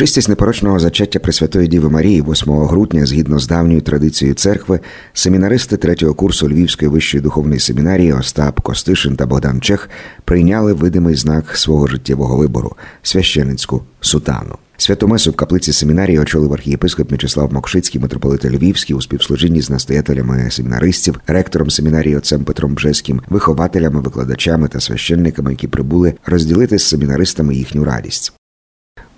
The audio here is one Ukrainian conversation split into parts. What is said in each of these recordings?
Урочистість непорочного зачаття Пресвятої Діви Марії 8 грудня, згідно з давньою традицією церкви, семінаристи третього курсу Львівської вищої духовної семінарії Остап Костишин та Богдан Чех прийняли видимий знак свого життєвого вибору священицьку сутану. Святу месу в каплиці семінарії очолив архієпископ Мячеслав Мокшицький, митрополит Львівський у співслужінні з настоятелями семінаристів, ректором семінарії отцем Петром Бжеським, вихователями, викладачами та священниками, які прибули розділити з семінаристами їхню радість.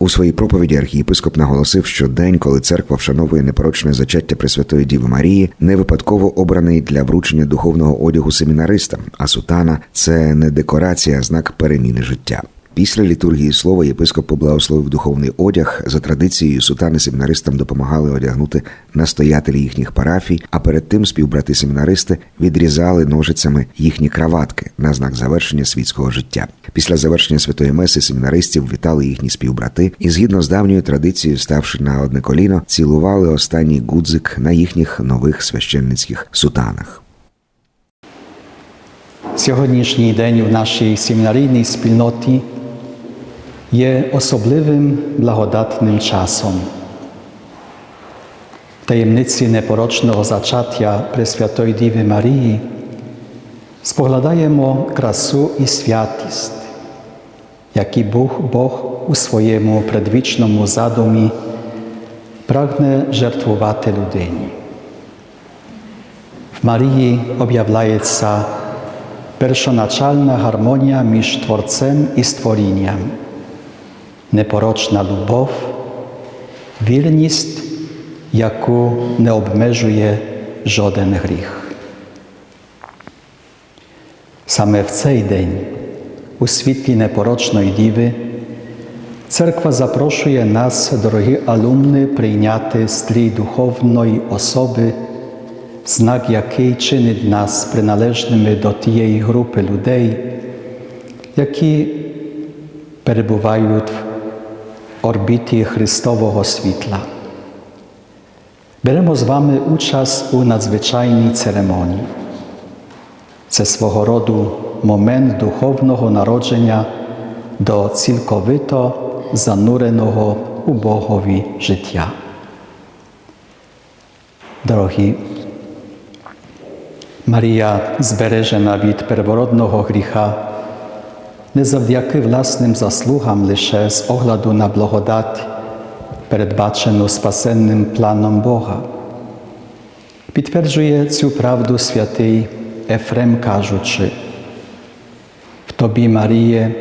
У своїй проповіді архієпископ наголосив, що день, коли церква вшановує непорочне зачаття Пресвятої Діви Марії, не випадково обраний для вручення духовного одягу семінаристам, а сутана це не декорація, а знак переміни життя. Після літургії слова єпископ поблагословив духовний одяг. За традицією сутани семінаристам допомагали одягнути настоятелі їхніх парафій, а перед тим співбрати семінаристи відрізали ножицями їхні краватки на знак завершення світського життя. Після завершення святої меси семінаристів вітали їхні співбрати і, згідно з давньою традицією, ставши на одне коліно, цілували останній гудзик на їхніх нових священницьких сутанах. Сьогоднішній день в нашій семінарійній спільноті є особливим благодатним часом. В таємниці непорочного зачаття Пресвятої Діви Марії споглядаємо красу і святість, які Бог, Бог у своєму предвічному задумі прагне жертвувати людині. В Марії об'являється першоначальна гармонія між Творцем і створінням, непорочна любов, вірність, яку не обмежує жоден гріх. Саме в цей день, у світлі непорочної діви, Церква запрошує нас, дорогі алумни, прийняти стрій духовної особи знак, який чинить нас приналежними до тієї групи людей, які перебувають в орбіті Христового світла. Беремо з вами участь у надзвичайній церемонії. Це свого роду момент духовного народження до цілковито зануреного у Богові життя. Дорогі Марія збережена від первородного гріха, не завдяки власним заслугам лише з огляду на благодать, передбачену спасенним планом Бога. Підтверджує цю правду святий Ефрем, кажучи, в тобі, Маріє,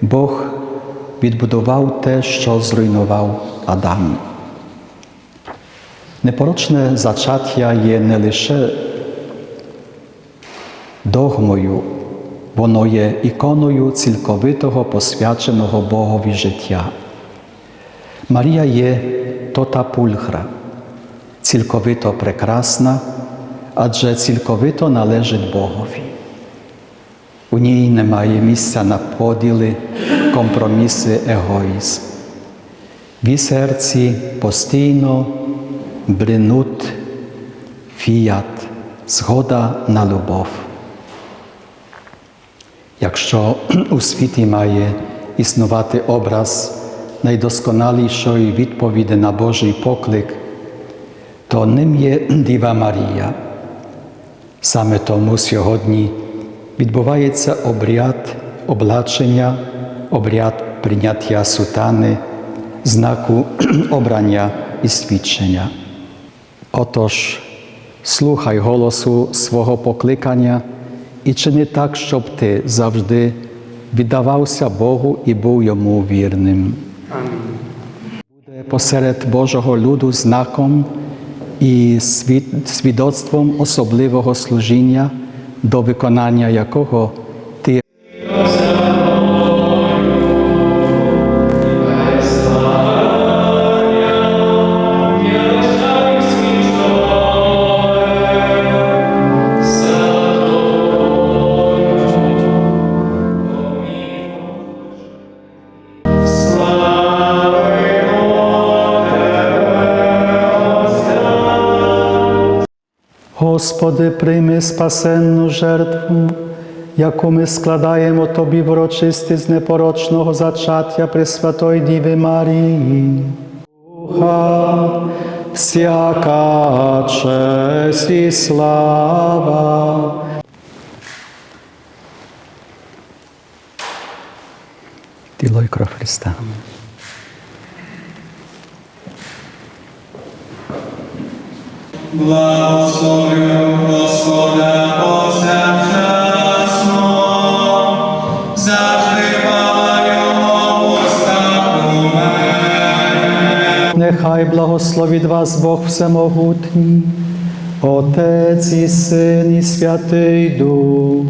Бог відбудував те, що зруйнував Адам. Непорочне зачаття є не лише догмою, воно є іконою цілковитого посвяченого Богові життя. Марія є тота пульхра, цілковито прекрасна, адже цілковито належить Богові. У ній немає місця на поділи, компроміси, егоїзм. В її серці постійно бринуть фіят, згода на любов. Якщо у світі має існувати образ найдосконалішої відповіді на Божий поклик, то ним є Діва Марія. Саме тому сьогодні відбувається обряд облачення, обряд прийняття сутани, знаку обрання і свідчення. Отож, слухай голосу свого покликання і чини так, щоб ти завжди віддавався Богу і був йому вірним. Буде посеред Божого люду знаком і свідоцтвом особливого служіння, до виконання якого Господи, прийми спасенну жертву яку ми складаємо Тобі в урочисти з непорочного зачаття Пресвятої Діви Марії. Духа, всяка честь і слава. Тіло і кров Христа. Благословлю Господа повсякчасно, завжди Його. Нехай благословить вас Бог Всемогутній, Отець і Син і Святий Дух.